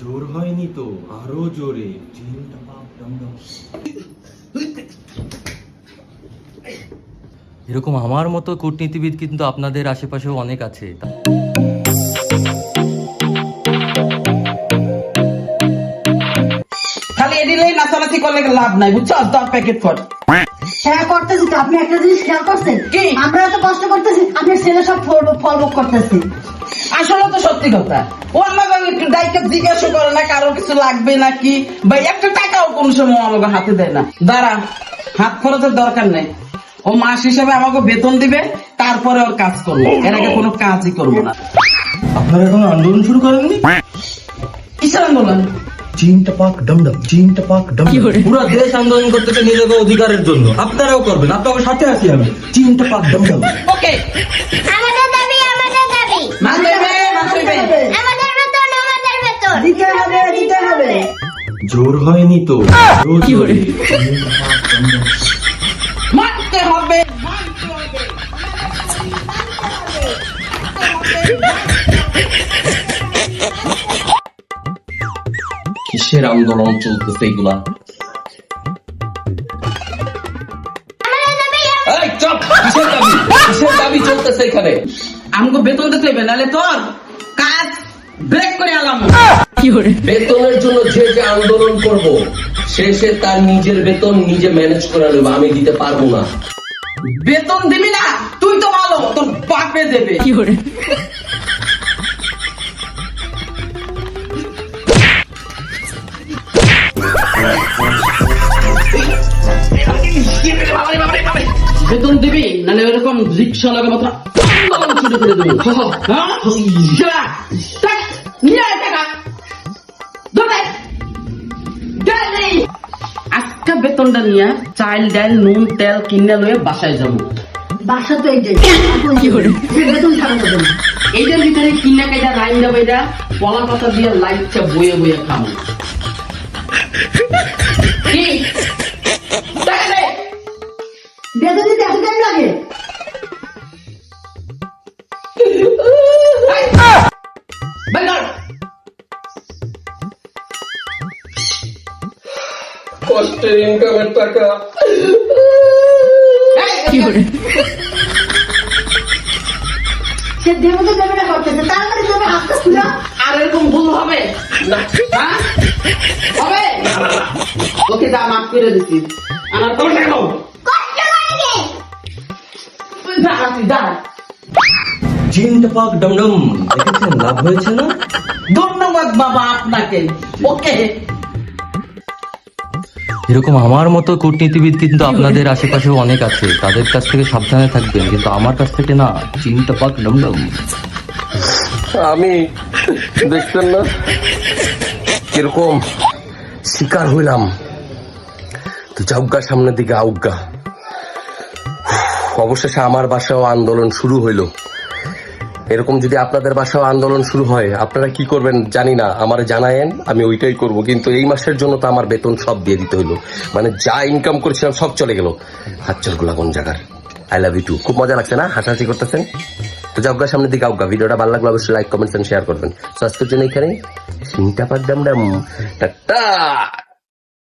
জোর হয়নি তো? আরও জোরে। এরকম আমার মতো কূটনীতিবিদ কিন্তু আপনাদের আশেপাশেও অনেক আছে। খালি এদিলেই নাচানাচি করলে লাভ নাই বুঝছ? দশ প্যাকেট ফট হ্যাঁ করতেছি তো। আপনি একটা জিনিস খেয়াল করছেন? কি? আমরা এত কষ্ট করতেছি আপনার ছেলে সব ফল করতেছে। আসলে তো সত্যি কথা। দায়িত্ব জিজ্ঞাসা করে না কারও কিছু লাগবে নাকি? বা একটা টাকাও কোন সময় আমাকে হাতে দেয় না। দাঁড়া হাত খরচের দরকার নেই। ও মাস হিসাবে আমাকে বেতন দিবে তারপরে ওর কাজ করব। এর আগে কোনো কাজই করব না। আপনারা এখন আন্দোলন শুরু করেননি? কিসের আন্দোলন? চিন্তা পাক ডমডম চিন্তা পাক ডমডম পুরো দেশ আন্দোলন করতেছে নিজেদের অধিকারের জন্য। আপনারাও করবেন আপনাদের সাথে আছি আমি। চিন্তা পাক ডমডম ওকে জোর হয়নি তো? জোরে হবে কিসের আন্দোলন চলতেছে এগুলা? কিসের দাবি? চলতেছে এখানে? আমাকে বেতন দিতে হবে নাহলে তোর কাজ ব্রেক করে আলাম। বেতনের জন্য যে যে আন্দোলন করব শেষে তার নিজের বেতন নিজে ম্যানেজ করে নেবে আমি দিতে পারব না। বেতন দিবি না তুই তো ভালো তোর বাপে দেবে। বেতন দিবি নাহলে ওরকম রিক্সা লাগা মাত্র আন্দোলন করে দেবো। হ্যাঁ? আজকে বেতনটা নিয়ে চাল ডাল নুন তেল কিনে লয়ে বাসায় যাব। বাসা তো এই যে বেতন ছাড়া যাবে না। এইটার ভিতরে কিনা কাইটা রাইন দেবো এটা পলা পাতা দিয়ে লাইটটা বয়ে বয়ে খাব কষ্টের ইনকামের টাকা। এই, এদিকে। সে দেবো তো দেবে না করতেছে তাড়াতাড়ি দেবে আসতেছি না আর এরকম ভুল হবে? হ্যাঁ? হবে? ওকে যা মাফ করে আমার ডমডম। দেখেছেন লাভ হয়েছে না? ধন্যবাদ বাবা আপনাকে। ওকে। এরকম আমার মতো কূটনীতিবিদ কিন্তু আপনাদের আশেপাশেও অনেক আছে। তাদের কাছ থেকে সাবধানে থাকবেন, কিন্তু আমার কাছ থেকে না, চিন্তা পাক ডমডম আমি দেখছেন না? কীরকম শিকার হইলাম। তো যাউগা সামনের দিকে আউগা। অবশেষে আমার বাসাও আন্দোলন শুরু হইল। এরকম যদি আপনাদের বাসাও আন্দোলন শুরু হয়, আপনারা কি করবেন জানি না। আমার জানায়েন, আমি ওইটাই করব। কিন্তু এই মাসের জন্য তো আমার বেতন সব দিয়ে দিতে হইল। মানে যা ইনকাম করেছিলাম সব চলে গেল। হাতচলগুলা কোন জায়গার? আই লাভ ইউ টু খুব মজা লাগছে না? হাসাহাসি করতেছেন? তো যাওগা সামনের দিকে আউগা ভিডিওটা ভালো লাগলে অবশ্যই লাইক কমেন্টস শেয়ার করবেন। আজকের জন্য এখানে চিন্তা টাটা!